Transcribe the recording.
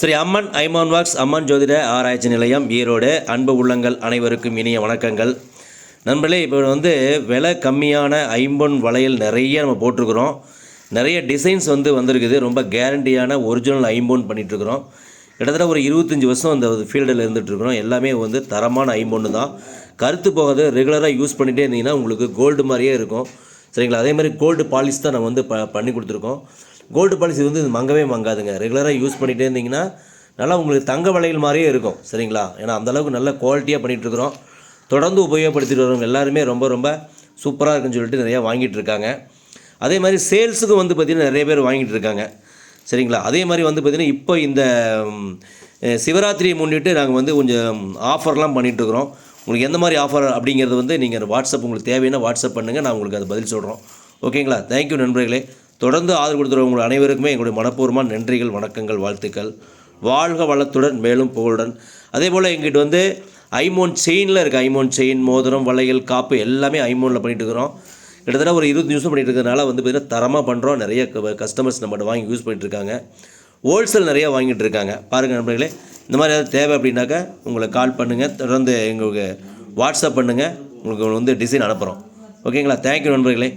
ஸ்ரீ அம்மன் ஐமான் walks அம்மன் ஜோதிட ஆராய்ச்சி நிலையம் ஈரோடு. அன்பு உள்ளங்கள் அனைவருக்கும் இனிய வணக்கங்கள். நண்பர்களே இப்போ வந்து விலை கம்மியான ஐம்பொன் வளையல் நிறைய நம்ம போட்டிருக்கிறோம். நிறைய டிசைன்ஸ் வந்து வந்திருக்குது. ரொம்ப கேரண்டியான ஒரிஜினல் ஐம்பொன் பண்ணிகிட்ருக்குறோம் கிட்டத்தட்ட ஒரு இருபத்தஞ்சி வருஷம் அந்த ஃபீல்டில் இருந்துகிட்ருக்குறோம் எல்லாமே வந்து தரமான ஐம்பொன்று தான். கருத்து போகாது ரெகுலராக யூஸ் பண்ணிகிட்டே இருந்தீங்கன்னா உங்களுக்கு கோல்டு மாதிரியே இருக்கும். சரிங்களா? அதே மாதிரி கோல்டு பாலிஷ் தான் நம்ம வந்து ப பண்ணி கொடுத்துருக்கோம். கோல்டு பாலிசி வந்து இது மங்கவே மங்காதுங்க. ரெகுலராக யூஸ் பண்ணிகிட்டே இருந்தீங்கன்னா நல்லா உங்களுக்கு தங்க வளையல் மாதிரியே இருக்கும். சரிங்களா? ஏன்னா அந்தளவுக்கு நல்ல குவாலிட்டியாக பண்ணிகிட்ருக்குறோம் தொடர்ந்து உபயோகப்படுத்திட்டு வரவங்க எல்லாருமே ரொம்ப ரொம்ப சூப்பராக இருக்குன்னு சொல்லிட்டு நிறையா வாங்கிட்டு இருக்காங்க. அதே மாதிரி சேல்ஸுக்கு வந்து பார்த்திங்கன்னா நிறைய பேர் வாங்கிட்டு இருக்காங்க. சரிங்களா? அதே மாதிரி வந்து பார்த்திங்கன்னா இப்போ இந்த சிவராத்திரியை முன்னிட்டு நாங்கள் வந்து கொஞ்சம் ஆஃபர்லாம் பண்ணிகிட்ருக்குறோம் உங்களுக்கு எந்த மாதிரி ஆஃபர் அப்படிங்கிறது வந்து நீங்கள் வாட்ஸ்அப் உங்களுக்கு தேவைன்னா வாட்ஸ்அப் பண்ணுங்கள் நான் உங்களுக்கு அது பதில் சொல்கிறோம் ஓகேங்களா? தேங்க்யூ நண்பர்களே. தொடர்ந்து ஆதரவு கொடுத்துருவங்க அனைவருக்குமே எங்களுடைய மனப்பூர்வமான நன்றிகள் வணக்கங்கள் வாழ்த்துக்கள். வாழ்க வளத்துடன் மேலும் புகழுடன். அதே போல் எங்கிட்ட வந்து ஐமோன் செயினில் இருக்குது ஐமோன் செயின் மோதிரம் வளையல் காப்பு எல்லாமே ஐமோனில் பண்ணிட்டு இருக்கிறோம் கிட்டத்தட்ட ஒரு இருபது நிமிஷம் பண்ணிட்டு இருக்கிறதுனால வந்து பார்த்திங்கன்னா தரமாக பண்ணுறோம் நிறைய கஸ்டமர்ஸ் நம்மகிட்ட வாங்கி யூஸ் பண்ணிட்டு இருக்காங்க ஹோல்சேல் நிறையா வாங்கிட்டு இருக்காங்க. பாருங்கள் நண்பர்களே இந்த மாதிரி ஏதாவது தேவை அப்படின்னாக்கா உங்களை கால் பண்ணுங்கள் தொடர்ந்து எங்களுக்கு வாட்ஸ்அப் பண்ணுங்கள் உங்களுக்கு வந்து டிசைன் அனுப்புகிறோம் ஓகேங்களா தேங்க்யூ நண்பர்களே.